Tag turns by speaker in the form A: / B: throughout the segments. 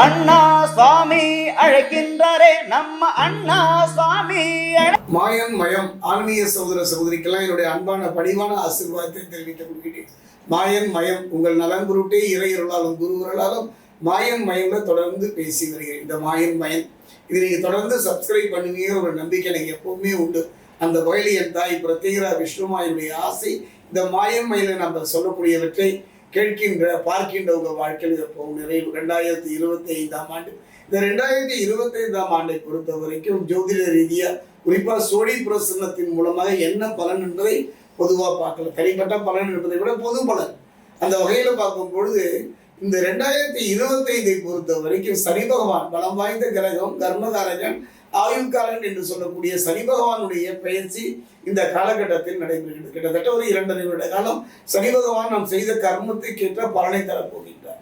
A: அண்ணா சுவாமி அழைக்கின்றாரே நம்ம அண்ணா சுவாமி அழை-
B: மாயன் மயம் ஆன்மீக சகோதர சகோதரிக்கெல்லாம் என்னுடைய அன்பான பணிவான ஆசீர்வாதத்தை தெரிவித்துக் கொள்கிறேன். மாயன் மயம் உங்கள் நலன் குருட்டே இறையருளாலும் குருவர்களாலும் மாயன் மயம்ல தொடர்ந்து பேசி வருகிறேன். இந்த மாயன் மயன் இது நீங்க தொடர்ந்து சப்ஸ்கிரைப் பண்ணுவீங்க ஒரு நம்பிக்கை எனக்கு எப்பவுமே உண்டு. அந்த வகையில் என் தாய் பிரத்யேகரா விஷ்ணுமாயுடைய ஆசை இந்த மாயம் மயில நம்ம சொல்லக்கூடியவற்றை கேட்கின்ற பார்க்கின்றவங்க வாழ்க்கையில் எப்பவும் நிறைவு ரெண்டாயிரத்தி இருபத்தி ஐந்தாம் ஆண்டு. இந்த ரெண்டாயிரத்தி இருபத்தி ஐந்தாம் ஆண்டை பொறுத்த வரைக்கும் ஜோதிட ரீதியாக குறிப்பாக சோழி பிரசன்னத்தின் மூலமாக என்ன பலன் என்பதை பொதுவாக பார்க்கலாம். தனிப்பட்ட பலன் என்பதை விட பொது பலன். அந்த வகையில் பார்க்கும் பொழுது இந்த ரெண்டாயிரத்தி இருபத்தைந்தை பொறுத்த வரைக்கும் சனி பகவான் பலம் வாய்ந்த கிரகம் கர்மகாரகன் ஆயுள்காலன் என்று சொல்லக்கூடிய சனி பகவானுடைய பயிற்சி இந்த காலகட்டத்தில் நடைபெறுகிறது. கிட்டத்தட்ட ஒரு இரண்டு நிமிட காலம் சனி பகவான் நாம் செய்த கர்மத்தை கேட்ட பலனை தரப்போகின்றார்.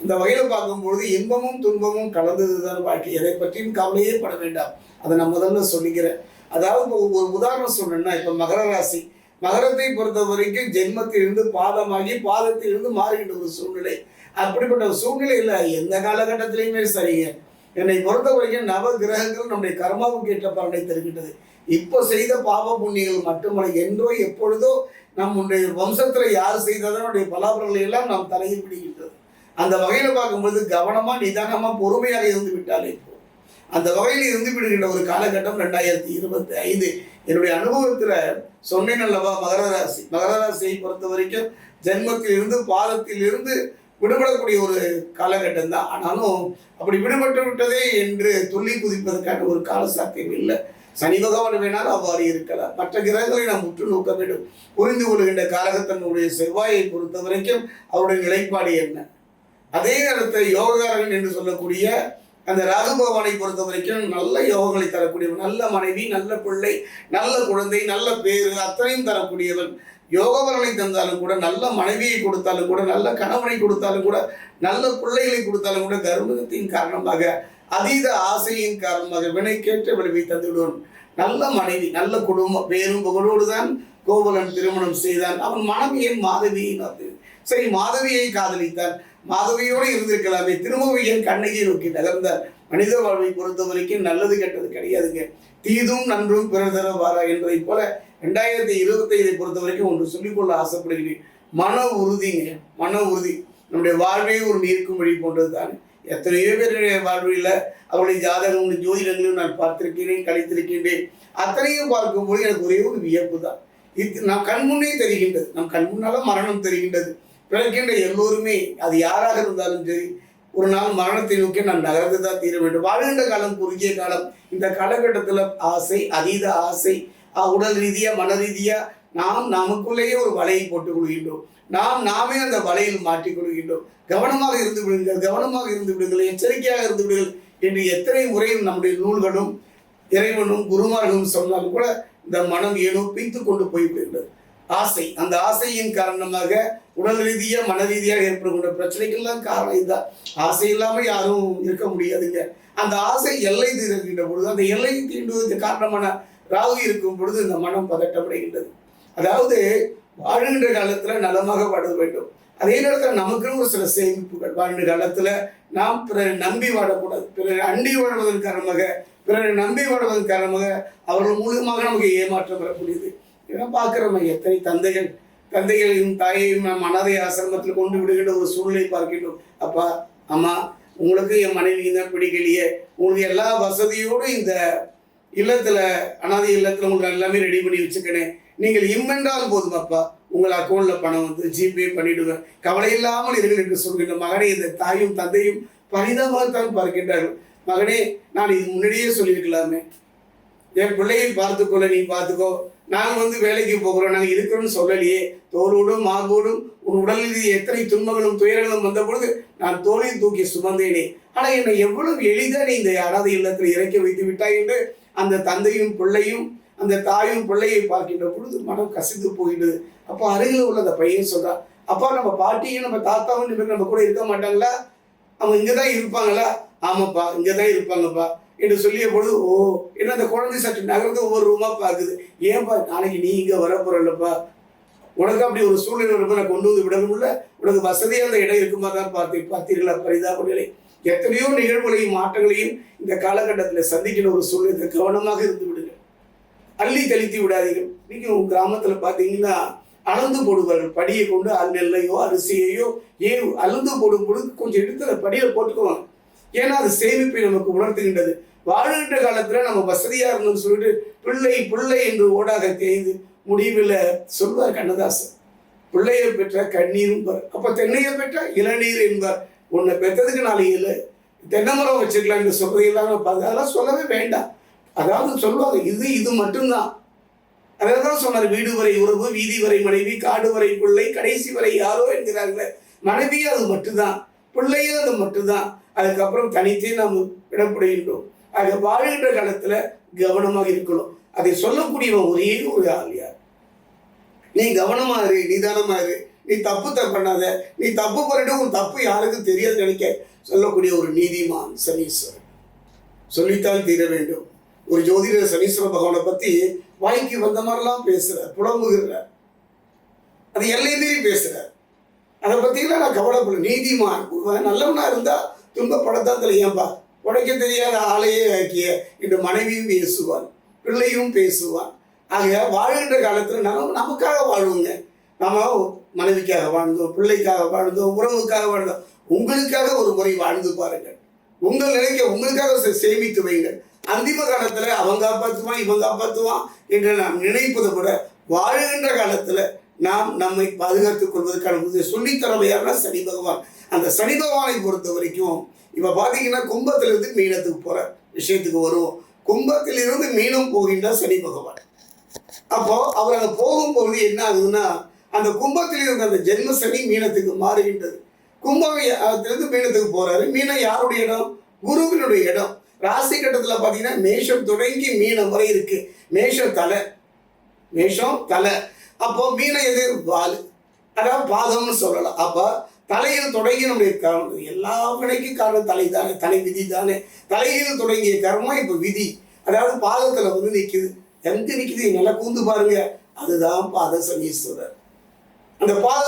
B: இந்த வகையில் பார்க்கும்பொழுது இன்பமும் துன்பமும் கலந்ததுதான் வாழ்க்கை. எதை பற்றியும் கவலையே பட வேண்டாம். அதை நான் முதல்ல சொல்லிக்கிறேன். அதாவது ஒரு உதாரணம் சொன்னேன்னா இப்போ மகர ராசி. மகரத்தை பொறுத்த வரைக்கும் ஜென்மத்திலிருந்து பாதமாகி பாதத்திலிருந்து மாறுகின்ற ஒரு சூழ்நிலை. அப்படிப்பட்ட ஒரு சூழ்நிலையில் எந்த காலகட்டத்திலையுமே சரிங்க. என்னை பொறுத்தவரைக்கும் நவ கிரகங்கள் நம்முடைய கர்மாவுக்கு ஏற்ற பலனை தருகின்றது. இப்போ செய்த பாவ புண்ணியங்கள் மட்டுமல்ல என்றோ எப்பொழுதோ நம்முடைய வம்சத்தில் யார் செய்ததனுடைய பலாபலங்களை எல்லாம் நாம் தலையில் விடுகின்றது அந்த வகையில் பார்க்கும்போது கவனமாக நிதானமாக பொறுமையாக இருந்து விட்டாலே போதும். அந்த வகையில் இருந்து விடுகின்ற ஒரு காலகட்டம் ரெண்டாயிரத்தி இருபத்தி ஐந்து. என்னுடைய அனுபவத்தில் சொன்னேன் அல்லவா மகர ராசி. மகர ராசியை பொறுத்த வரைக்கும் ஜென்மத்தில் இருந்து பாதத்தில் இருந்து விடுபடக்கூடிய ஒரு காலகட்டம் தான். ஆனாலும் அப்படி விடுபட்டு விட்டதே என்று துள்ளி குதிப்பதற்கான ஒரு கால சாத்தியம் இல்லை. சனி பகவான் வேணாலும் அவ்வாறு இருக்கலாம். மற்ற கிரகங்களை நாம் உற்று நோக்க வேண்டும். புரிந்து கொள்கின்ற காலகத்தனுடைய செவ்வாயை பொறுத்த வரைக்கும் அவருடைய நிலைப்பாடு என்ன? அதே நேரத்தில் யோககாரகன் என்று சொல்லக்கூடிய அந்த ராகு பகவானை பொறுத்த வரைக்கும் நல்ல யோகங்களை தரக்கூடியவன் நல்ல மனைவி நல்ல பிள்ளை நல்ல குழந்தை நல்ல பேரு அத்தனையும் தரக்கூடியவன். யோகவரனை தந்தாலும் கூட நல்ல மனைவியை கொடுத்தாலும் கூட நல்ல கணவனை கொடுத்தாலும் கூட நல்ல பிள்ளைகளை கொடுத்தாலும் கூட கர்ப்பத்தின் காரணமாக அதீத ஆசையின் காரணமாக வினை கேட்ட விளைவை தந்துவிடுவான். நல்ல மனைவி நல்ல குடும்பம் பேரும் புகழோடு தான் கோவலன் திருமணம் செய்தான். அவன் மனைவியின் மாதவியை சரி மாதவியை காதலித்தான் மாதவியோடு இருந்திருக்கலாமே திரும்பவும் என் கண்ணகியை நோக்கி நகர்ந்தார். மனித வாழ்வை பொறுத்த வரைக்கும் நல்லது கெட்டது கிடையாதுங்க. தீதும் நன்றும் பிறதர வாரா என்பதை போல ரெண்டாயிரத்தி இருபத்தைந்தை பொறுத்த வரைக்கும் ஒன்று சொல்லிக்கொள்ள ஆசைப்படுகிறேன். மன உறுதிங்க. மன உறுதி. நம்முடைய வாழ்வே ஒரு நீர்க்கும் வழி போன்றது தான் எத்தனையோ பேருடைய வாழ்வில் அவருடைய ஜாதகங்களும் ஜோதிடங்களும் நான் பார்த்திருக்கிறேன் கழித்திருக்கின்றேன் அத்தனையும் பார்க்கும்போது எனக்கு ஒரே ஒரு வியப்பு தான் இது நம் கண் முன்னே தெரிகின்றது. நம் கண் முன்னால மரணம் தெரிகின்றது. பிறக்கின்ற எல்லோருமே அது யாராக இருந்தாலும் சரி ஒரு நாள் மரணத்தை நோக்கி நான் நகர்ந்து தான் தீர வேண்டும். வாழ்கின்ற காலம் குறுகிய காலம் இந்த காலகட்டத்தில் ஆசை அதீத ஆசை உடல் ரீதியா மன ரீதியா நாம் நமக்குள்ளேயே ஒரு வலையை போட்டுக் கொள்கின்றோம். நாம் நாமே அந்த வலையில் மாட்டிக் கொள்கின்றோம். கவனமாக இருந்து விடுங்கள் கவனமாக இருந்து விடுங்கள் எச்சரிக்கையாக இருந்து விடுங்கள் என்று எத்தனை முறையும் நம்முடைய நூல்களும் இறைவனும் குருமார்களும் சொன்னாலும் கூட இந்த மனம் ஏனோ பிய்த்து கொண்டு போய்விடுகிறது ஆசை அந்த ஆசையின் காரணமாக உடல் ரீதியாக மன ரீதியாக ஏற்படுகின்ற பிரச்சனைக்கெல்லாம் காரணம் இதுதான். ஆசை இல்லாமல் யாரும் இருக்க முடியாதுங்க. அந்த ஆசை எல்லை தீர்க்கின்ற பொழுது அந்த எல்லை தீண்டுவதற்கு காரணமான ராகு இருக்கும் பொழுது இந்த மனம் பதட்டமடைகின்றது. அதாவது வாழ்கின்ற காலத்துல நலமாக வாழ வேண்டும். அதே நேரத்தில் நமக்குன்னு ஒரு சில சேமிப்புகள். வாழ்ந்த காலத்துல நாம் பிறரை நம்பி வாழக்கூடாது. பிறரை அண்டி வாழ்வதன் காரணமாக பிறரை நம்பி வாழ்வதன் காரணமாக அவர்கள் மூலமாக நமக்கு ஏமாற்றம் வரக்கூடியது. ஏன்னா பார்க்குறோம் எத்தனை தந்தைகள் தந்தைகளையும் தாயையும் நம் அனாதை ஆசிரமத்தில் கொண்டு விடுகின்ற ஒரு சூழ்நிலை பார்க்கின்றோம். அப்பா அம்மா உங்களுக்கு என் மனைவி தான் பிடிக்கலையே. உங்களுக்கு எல்லா வசதியோடு இந்த இல்லத்தில் அனாதை இல்லத்தில் உங்களுக்கு எல்லாமே ரெடி பண்ணி வச்சுக்கிறேன் நீங்கள் இம்மென்றால் போதும் அப்பா. உங்கள் அக்கௌண்ட்டில் பணம் வந்து ஜிபே பண்ணிவிடுவேன் கவலை இல்லாமல் இருங்கள் என்று சொல்கின்ற மகனே இந்த தாயும் தந்தையும் பரிதாபத்தான் பார்க்கின்றார்கள். மகனே நான் இது முன்னாடியே சொல்லியிருக்கலாமே. என் பிள்ளையை பார்த்துக்கொள்ள நீ பார்த்துக்கோ. நாங்கள் வந்து வேலைக்கு போகிறோம் நாங்கள் இருக்கிறோம்னு சொல்லலையே. தோலோடும் மார்போடும் உன் உடலில் எத்தனை துன்பங்களும் துயரங்களும் வந்த பொழுது நான் தோளில் தூக்கி சுமந்தேனே. ஆனால் என்னை எவ்வளவு எளிதாக நீ இந்த அனாதை இல்லத்தில் இறக்கி வைத்து விட்டாய் என்று அந்த தந்தையும் பிள்ளையும் அந்த தாயும் பிள்ளையை பார்க்கின்ற பொழுது மனம் கசிந்து போயிடுது. அப்போ அருகில் உள்ள அந்த பையன் சொல்கிறான் அப்பா நம்ம பாட்டியும் நம்ம தாத்தாவும் இனிமேல் நம்ம கூட இருக்க மாட்டாங்களா? அவங்க இங்கே தான் இருப்பாங்களா? ஆமாப்பா இங்கே தான் இருப்பாங்கப்பா என்று சொல்லிய பொழுது ஓ என்ன அந்த குழந்தை சற்று நகர்ந்து ஒவ்வொரு ரூமாக பார்க்குது. ஏன்பா நாளைக்கு நீ இங்கே வரப்போறல்லப்பா உனக்கு அப்படி ஒரு சூழ்நிலை நான் கொண்டு வந்து விடணும்ல உனக்கு வசதியாக அந்த இடம் இருக்குமா தான் பார்த்தேன். பார்த்தீர்களா? பரிதாப நிலை. எத்தனையோ நிகழ்வுகளையும் மாற்றங்களையும் இந்த காலகட்டத்தில் சந்திக்கிற ஒரு சூழ்நிலை கவனமாக இருந்து விடுங்க அள்ளி தெளித்து விடாதீர்கள். இன்னைக்கு உங்கள் கிராமத்தில் பார்த்தீங்கன்னா அளந்து போடுவார்கள். படியை கொண்டு அல் நெல்லையோ அரிசியையோ ஏன் அளந்து போடும் பொழுது கொஞ்சம் எடுத்து அந்த படியில் போட்டுக்குவாங்க. ஏன்னா அது சேமிப்பை நமக்கு உணர்த்துகின்றது. வாழ்கின்ற காலத்தில் நம்ம வசதியாக இருந்தோம்னு சொல்லிட்டு பிள்ளை பிள்ளை என்று ஓடாக தேய்ந்து முடிவில் சொல்வார் கண்ணதாசன். பிள்ளையை பெற்ற கண்ணீரும் என்பார் அப்போ தென்னையை பெற்ற இளநீர் என்பார். உன்னை பெற்றதுக்கு நாளை இல்லை தென்னமரம் வச்சுக்கலாம் இந்த சொல்றதெல்லாம் நான் பார்த்து அதெல்லாம் சொல்லவே வேண்டாம். அதாவது சொல்லுவாங்க இது இது மட்டும்தான். அதான் தான் சொன்னார் வீடு வரை உறவு வீதி வரை மனைவி காடு வரை பிள்ளை கடைசி வரை யாரோ என்கிறார்களே. மனைவி அது மட்டும்தான். பிள்ளையும் அது மட்டும்தான். அதுக்கப்புறம் தனித்தே நாம் விடப்படுகின்றோம் ஆக வாழ்கின்ற காலத்தில் கவனமாக இருக்கணும். அதை சொல்லக்கூடியவன் ஒரே ஒரு ஆள் யார்? நீ கவனமாக இரு நிதானமாக இரு. நீ தப்பு தப்பு பண்ணாத. நீ தப்பு பண்ணிட்டு உன் தப்பு யாருக்கும் தெரியாது நினைக்க. சொல்லக்கூடிய ஒரு நீதிமான் சனீஸ்வரன். சொல்லித்தான் தீர வேண்டும். ஒரு ஜோதிடர் சனீஸ்வர பகவானை பத்தி வாய்க்கு வந்த மாதிரிலாம் பேசுறார் புலம்புகிறார் அது எல்லை மீறி பேசுறார். அதை பத்திலாம் நான் கவலைப்பட நீதிமான். நல்லவனா இருந்தா துன்பப்படத்தான் தெரியாம்பா உடைக்க தெரியாத ஆளையே ஆக்கிய இந்த மனைவியும் பேசுவான் பிள்ளையும் பேசுவான் ஆக வாழ்கின்ற காலத்தில் நம்ம நமக்காக வாழ்வோங்க. நம்ம மனைவிக்காக வாழ்ந்தோம் பிள்ளைக்காக வாழ்ந்தோம் உறவுக்காக வாழ்ந்தோம். உங்களுக்காக ஒரு முறை வாழ்ந்து பாருங்கள். உங்கள் நிலைக்க உங்களுக்காக சேமித்து வைங்கள் அந்திம காலத்தில் அவன் காப்பாற்றுவான் இவன் காப்பாற்றுவான் என்று நாம் நினைப்பதை விட வாழுகின்ற காலத்தில் நாம் நம்மை பாதுகாத்துக் கொள்வதற்கான முதல் சொல்லித்தரவையான சனி பகவான். அந்த சனி பகவானை பொறுத்த வரைக்கும் இப்போ பார்த்தீங்கன்னா கும்பத்திலிருந்து மீனத்துக்கு போகிற விஷயத்துக்கு வருவோம். கும்பத்திலிருந்து மீனம் போகின்ற சனி பகவான். அப்போ அவர் அங்கே போகும்பொழுது என்ன ஆகுதுன்னா அந்த கும்பத்தில் இருந்த அந்த ஜென்ம சனி மீனத்துக்கு மாறுகின்றது. கும்பம் இருந்து மீனத்துக்கு போறாரு. மீனம் யாருடைய இடம்? குருவினுடைய இடம். ராசி கட்டத்தில் பார்த்தீங்கன்னா மேஷம் தொடங்கி மீனம் வரை இருக்கு. மேஷம் தலை. மேஷம் தலை. அப்போ மீனம் எது? வால். அதாவது பாதம்னு சொல்லலாம். அப்போ தலையில் தொடங்கி நம்முடைய கர்மம் எல்லா வினைக்கும் காரணம் தலை தானே தலை விதி தானே தலையில் தொடங்கிய கர்மம் இப்போ விதி. அதாவது பாதத்தில் வந்து நிற்கிது எங்கே நிற்கிது நல்லா கூந்து பாருங்க. அதுதான் பாத சனீஸ்வரர் அந்த பாத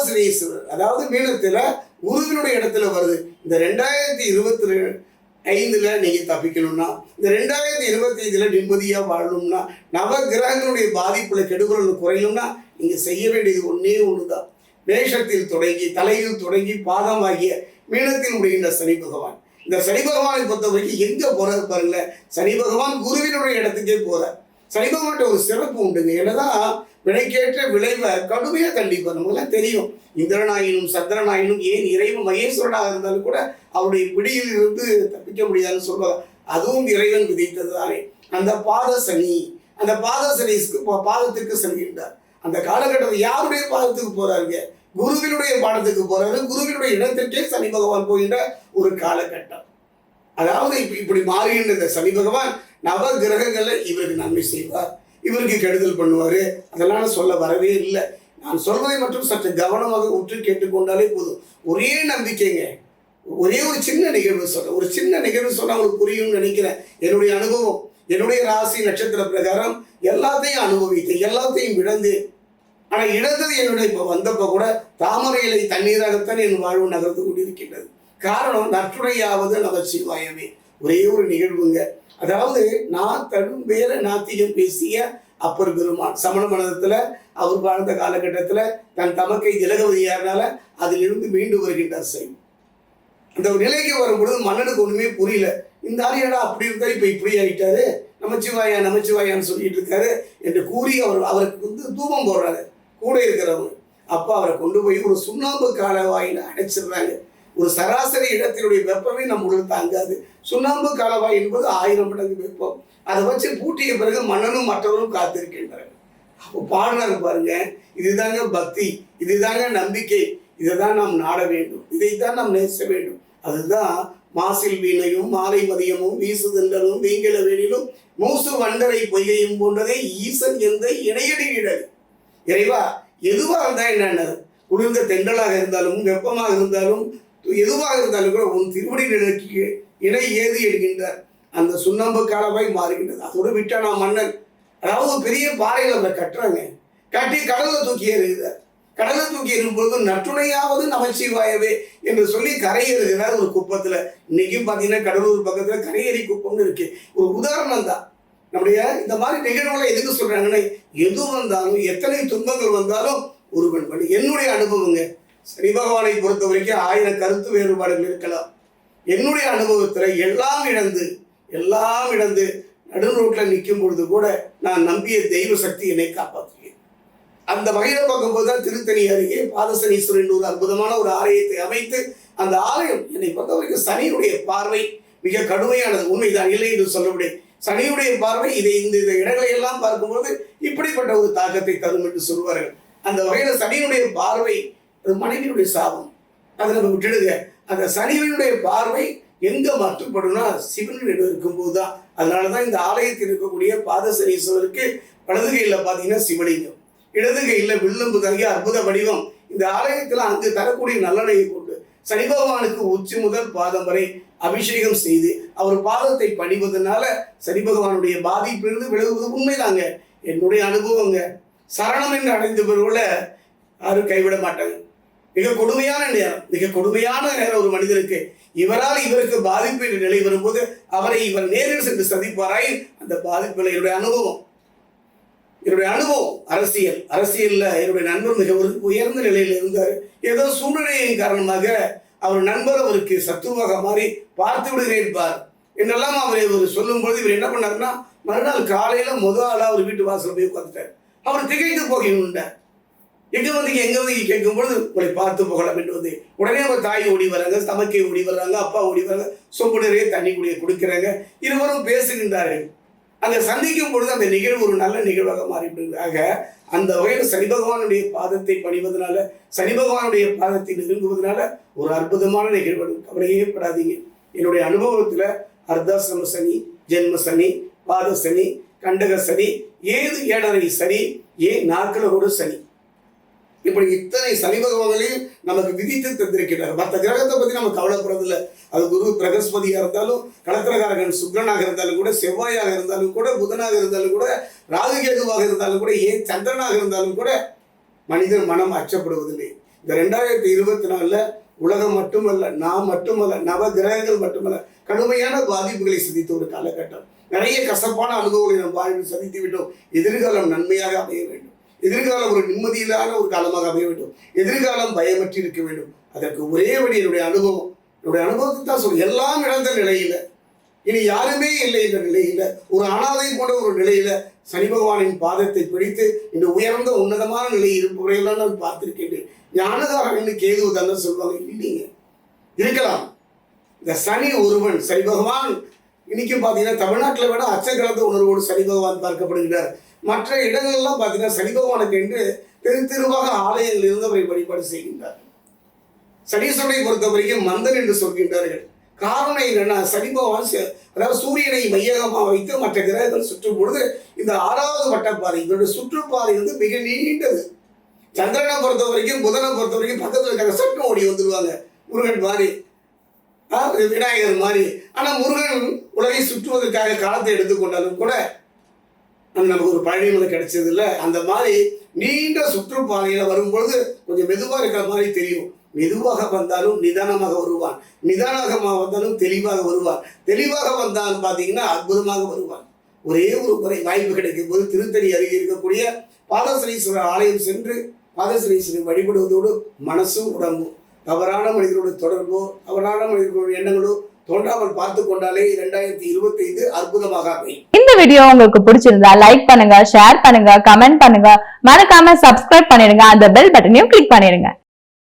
B: அதாவது மீனத்தில் குருவினுடைய இடத்துல வருது. இந்த ரெண்டாயிரத்தி இருபத்தி ரெ நீங்கள் நீங்க தப்பிக்கணும்னா இந்த ரெண்டாயிரத்தி இருபத்தி ஐந்தில் நிம்மதியாக வாழணும்னா நவ கிரகங்களுடைய பாதிப்பில் கெடுபொருள் குறையணும்னா நீங்கள் செய்ய வேண்டியது ஒன்றே ஒன்று தான் வேஷத்தில் தொடங்கி தலையில் தொடங்கி பாதமாகிய மீனத்தில் முடிகின்ற சனி பகவான். இந்த சனி பகவானை பொறுத்த வரைக்கும் எங்க போறாரு பாருங்களேன். சனி பகவான் குருவினுடைய இடத்துக்கே போறார். சனி பகவான்கிட்ட ஒரு சிறப்பு உண்டுங்க. என்னதான் வினைக்கேற்ற விளைவை கடுமையாக தண்டிப்பார் நமக்குலாம் தெரியும். இந்திரனாயினும் சந்திரனாயினும் ஏன் இறைவன் மகேஸ்வரனாக இருந்தாலும் கூட அவருடைய பிடியில் இருந்து தப்பிக்க முடியாதுன்னு சொல்லுவாங்க அதுவும் இறைவன் விதித்தது தானே அந்த பாத சனி அந்த பாத சனிக்கு பாதத்துக்கு செல்கின்றார். அந்த காலகட்டத்தில் யாருடைய பாதத்துக்கு போறாருங்க? குருவினுடைய பாடத்துக்கு போறாரு. குருவினுடைய இடத்திற்கே சனி பகவான் போகின்ற ஒரு காலகட்டம். அதாவது இப்படி மாறுகின்ற இந்த சனி பகவான் நவ கிரகங்களில் இவருக்கு நன்மை செய்வார். இவருக்கு கெடுதல் பண்ணுவார். அதெல்லாம் நான் சொல்ல வரவே இல்லை. நான் சொல்வதை மட்டும் சற்று கவனமாக உற்று கேட்டுக்கொண்டாலே போதும். ஒரே நம்பிக்கைங்க. ஒரே ஒரு சின்ன நிகழ்வு சொல்கிறேன் ஒரு சின்ன நிகழ்வு சொன்னால் உங்களுக்கு புரியும்னு நினைக்கிறேன். என்னுடைய அனுபவம் என்னுடைய ராசி நட்சத்திர பிரகாரம் எல்லாத்தையும் அனுபவித்தேன் எல்லாத்தையும் இழந்தேன் ஆனால் இழந்தது என்னுடைய இப்போ வந்தப்போ கூட தாமரை தண்ணீராகத்தான் என் வாழ்வு நகர்ந்து கொண்டிருக்கின்றது. காரணம் நற்றுணையாவது நமச்சிவாயமே ஒரே ஒரு நிகழ்வுங்க. அதாவது நான் தரும் வேற நாத்திகம் பேசிய அப்பர் பெருமான். சமண மனதத்துல அவர் வாழ்ந்த காலகட்டத்துல தன் தமக்கை திலகவதியாரனால அதிலிருந்து மீண்டு வருகின்றார் சைவம் அந்த ஒரு நிலைக்கு வரும் பொழுது மன்னனுக்கு ஒண்ணுமே புரியல. இந்த ஆரியடா அப்படி இருந்தா இப்ப இப்படி ஆயிட்டாரு. நமச்சிவாயா நமச்சிவாயான்னு சொல்லிட்டு இருக்காரு என்று கூறி அவர் அவருக்கு வந்து தூபம் போடுறாரு. கூட இருக்கிறவங்க. அப்போ அவரை கொண்டு போய் ஒரு சுண்ணாம்பு காலவாயில அடைச்சிடுறாங்க. ஒரு சராசரி இடத்தினுடைய வெப்பமே நம்ம உடல் தாங்காது. சுண்ணாம்பு காலவாய் என்பது ஆயிரம் மடங்கு வெப்பம். அதை வச்சு பூட்டிய பிறகு மன்னனும் மற்றவரும் காத்திருக்கின்றனர். அப்போ பாடுறாரு பாருங்க இதுதாங்க பக்தி இதுதாங்க நம்பிக்கை இதை தான் நாம் நாட வேண்டும் இதைத்தான் நாம் நேச வேண்டும். அதுதான் மாசில் வீணையும் மாலை மதியமும் வீசுதண்டலும் வீங்கல வேணிலும் மூசு வண்டரை பொய்யையும் போன்றதே ஈசன் எந்த இணையடி இறைவா எதுவாக இருந்தால் என்னென்ன? குளிர்ந்த தெண்டலாக இருந்தாலும் வெப்பமாக இருந்தாலும் எதுவாக இருந்தாலும் கூட உன் திருவடி நிலைக்கு இணை ஏது என்கின்றார் அந்த சுண்ணாம்பு காலமாய் மாறுகின்றது. அதோடு விட்டானா மன்னன்? அதாவது பெரிய பாறையில் அவரை கட்டுறாங்க. கட்டி கடலை தூக்கி எறிகிறார் கடலை தூக்கி எறியும்போது நற்றுணையாவது நமச்சிவாயவே என்று சொல்லி கரையேறுகிறார் ஒரு குப்பத்தில். இன்னைக்கும் பார்த்தீங்கன்னா கடலூர் பக்கத்தில் கரையேறி குப்பம்னு இருக்கு. ஒரு உதாரணம் தான். நம்முடைய இந்த மாதிரி நிகழ்வுகளை எதுக்கு சொல்றாங்கன்னா எது வந்தாலும் எத்தனை துன்பங்கள் வந்தாலும் ஒருவன் பணி என்னுடைய அனுபவங்க சனி பகவானை பொறுத்த வரைக்கும் ஆயிரம் கருத்து வேறுபாடுகள் இருக்கலாம். என்னுடைய அனுபவத்தில் எல்லாம் இழந்து எல்லாம் இழந்து நடுநோட்டில் நிற்கும் பொழுது கூட நான் நம்பிய தெய்வ சக்தி என்னை காப்பாற்றுகிறேன் அந்த வகையில் பார்க்கும்போது தான் திருத்தணி அருகே பாதசனீஸ்வரன் ஒரு அற்புதமான ஒரு ஆலயத்தை அமைத்து அந்த ஆலயம் என்னை பொறுத்த வரைக்கும் சனியுடைய பார்வை மிக கடுமையானது. உண்மைதான் இல்லை என்று சொல்லவில்லை. சனியுடைய பார்வை இதை இந்த இந்த இடங்களை எல்லாம் பார்க்கும்போது இப்படிப்பட்ட ஒரு தாக்கத்தை தரும் என்று சொல்வார்கள். அந்த வகையில் சனியினுடைய பார்வை மனைவியுடைய சாபம். அதை நம்ம விட்டுடுங்க. அந்த சனியினுடைய பார்வை எங்க மாற்றப்படும்னா சிவனிடம் இருக்கும்போது தான் அதனால தான் இந்த ஆலயத்தில் இருக்கக்கூடிய பாதசனீஸ்வரருக்கு வலது கையில் பார்த்தீங்கன்னா சிவலிங்கம். இடது கையில் வில்லம்பு தங்கிய அற்புத வடிவம். இந்த ஆலயத்தில் அங்கு தரக்கூடிய நல்லடையை கொண்டு சனி பகவானுக்கு உச்சி முதல் பாதம் வரை அபிஷேகம் செய்து அவர் பாதத்தை பணிவதனால சனி பகவானுடைய பாதிப்பிலிருந்து விலகுவது உண்மைதாங்க. என்னுடைய அனுபவங்க. சரணம் என்று அடைந்தவர்கள யாரும் கைவிட மாட்டாங்க. மிக கொடுமையான நேரம் மிக கொடுமையான நேரம் ஒரு மனிதருக்கு இவரால் இவருக்கு பாதிப்பு என்ற நிலை வரும்போது அவரை இவர் நேரில் சென்று சந்திப்பாராய் அந்த பாதிப்பில் என்னுடைய அனுபவம். என்னுடைய அனுபவம் அரசியல். அரசியலில் என்னுடைய நண்பர் மிக ஒரு உயர்ந்த நிலையில் இருந்தார். ஏதோ சூழ்நிலையின் காரணமாக அவர் நண்பர் அவருக்கு சத்துருவாக மாறி பார்த்து விடுகிறேன் பார் என்னெல்லாம் அவர் இவர் சொல்லும்போது இவர் என்ன பண்ணாருன்னா மறுநாள் காலையில் முதல் ஆளாக அவர் வீட்டு வாசல் போய் உட்காந்துட்டார் அவர் திகைத்து போகின்றார் எங்க வந்தீங்க எங்க வந்தீங்க கேட்கும்பொழுது உங்களை பார்த்து போகலாம் என்று வந்து உடனே அவங்க தாய் ஓடி வராங்க தமக்கை ஓடி வர்றாங்க அப்பா ஓடி வராங்க சொம்பு நிறைய தண்ணி குடிய கொடுக்குறாங்க இருவரும் பேசுகின்றார்கள். அங்க சந்திக்கும் பொழுது அந்த நிகழ்வு ஒரு நல்ல நிகழ்வாக மாறிவிடுது ஆக அந்த வகையில் சனி பகவானுடைய பாதத்தை பணிவதனால சனி பகவானுடைய பாதத்தை நெருங்குவதனால ஒரு அற்புதமான நிகழ்வு. கவலையே படாதீங்க. என்னுடைய அனுபவத்துல அர்த்தாசிரம சனி ஜென்ம சனி பாத சனி கண்டக சனி ஏது ஏழரை சனி ஏன் நாட்கள சனி. இப்படி இத்தனை சனி பகவான்களையும் நமக்கு விதித்து தந்திருக்கிறார் மற்ற கிரகத்தை பத்தி நம்ம கவலைப்படுறதில்ல. அது குரு பிரகஸ்பதியா இருந்தாலும் கலத்திரகாரகன் சுக்ரனாக இருந்தாலும் கூட செவ்வாயாக இருந்தாலும் கூட புதனாக இருந்தாலும் கூட ராகுகேதுவாக இருந்தாலும் கூட ஏன் சந்திரனாக இருந்தாலும் கூட மனிதன் மனம் அச்சப்படுவதில்லை. இந்த ரெண்டாயிரத்தி இருபத்தி நாலுல உலகம் மட்டுமல்ல நாம் மட்டுமல்ல நவ கிரகங்கள் மட்டுமல்ல கடுமையான பாதிப்புகளை சந்தித்த ஒரு காலகட்டம். நிறைய கசப்பான அனுபவங்களை நம் வாழ்வில் சந்தித்து விட்டோம். எதிர்காலம் நன்மையாக அமைய வேண்டும். எதிர்காலம் ஒரு நிம்மதியிலான ஒரு காலமாக அமைய வேண்டும். எதிர்காலம் பயமற்றி இருக்க வேண்டும். அதற்கு ஒரே வழி என்னுடைய அனுபவம். என்னுடைய அனுபவத்தை தான் சொல்ல எல்லாம் இழந்த நிலையில் இனி யாருமே இல்லை என்ற நிலையில் ஒரு அனாதை போன்ற ஒரு நிலையில சனி பகவானின் பாதத்தை பிடித்து இந்த உயர்ந்த உன்னதமான நிலையில் இருப்பவரையெல்லாம் நான் பார்த்திருக்கின்றேன். ஞானகாரன் கேது தானே சொல்லுவாங்க இல்லைங்க. இருக்கலாம். இந்த சனி ஒருவன் சனி பகவான் இன்னைக்கும் பார்த்தீங்கன்னா தமிழ்நாட்டில் விட அச்சக்கலந்த உணர்வோடு சனி பகவான் பார்க்கப்படுகிறார். மற்ற இடங்கள்லாம் பார்த்தீங்கன்னா சனி பகவானுக்கு என்று தெரு தெருவாக ஆலயங்கள் இருந்து அவரை வழிபாடு செய்கின்றார். சனீஸ்வரனை பொறுத்த வரைக்கும் மந்தன் என்று சொல்கின்றார்கள். காரணம் என்னன்னா சனி பகவான் அதாவது சூரியனை மையகமாக வைத்து மற்ற கிரகங்கள் சுற்றும் பொழுது இந்த ஆறாவது வட்டப்பாதை இதோட சுற்றுப்பாதை வந்து மிக நீண்டது. சந்திரனை பொறுத்த வரைக்கும் புதனை பொறுத்த வரைக்கும் பக்கத்தில் இருக்கிற சட்டம் ஓடி வந்துடுவாங்க முருகன் மாதிரி விநாயகர் மாதிரி. ஆனால் முருகன் உலகை சுற்றுவதற்காக காலத்தை எடுத்துக்கொண்டாலும் கூட நமக்கு ஒரு பழனிமலை கிடைச்சது இல்லை அந்த மாதிரி நீண்ட சுற்றுப்பாதையில் வரும்பொழுது கொஞ்சம் மெதுவாக இருக்கிற மாதிரி தெரியும். மெதுவாக வந்தாலும் நிதானமாக வருவான். நிதானமாக வந்தாலும் தெளிவாக வருவான். தெளிவாக வந்தாலும் பார்த்தீங்கன்னா அற்புதமாக வருவான். ஒரே ஒரு முறை வாய்ப்பு கிடைக்கும் போது திருத்தணி அருகே இருக்கக்கூடிய பாதசனீஸ்வரர் ஆலயம் சென்று பாதசனீஸ்வரர் வழிபடுவதோடு மனசும் உடம்பும். தவறான மனிதர்களுடைய தொடர்போ தவறான மனிதர்களோட எண்ணங்களோ தோன்றாமல் பார்த்து கொண்டாலே இரண்டாயிரத்தி இருபத்தி ஐந்து அற்புதமாக அமையும்.
C: இந்த வீடியோ உங்களுக்கு பிடிச்சிருந்தா லைக் பண்ணுங்க ஷேர் பண்ணுங்க கமெண்ட் பண்ணுங்க. மறக்காம சப்ஸ்கிரைப் பண்ணிடுங்க. அந்த பெல் பட்டனையும் கிளிக் பண்ணிடுங்க.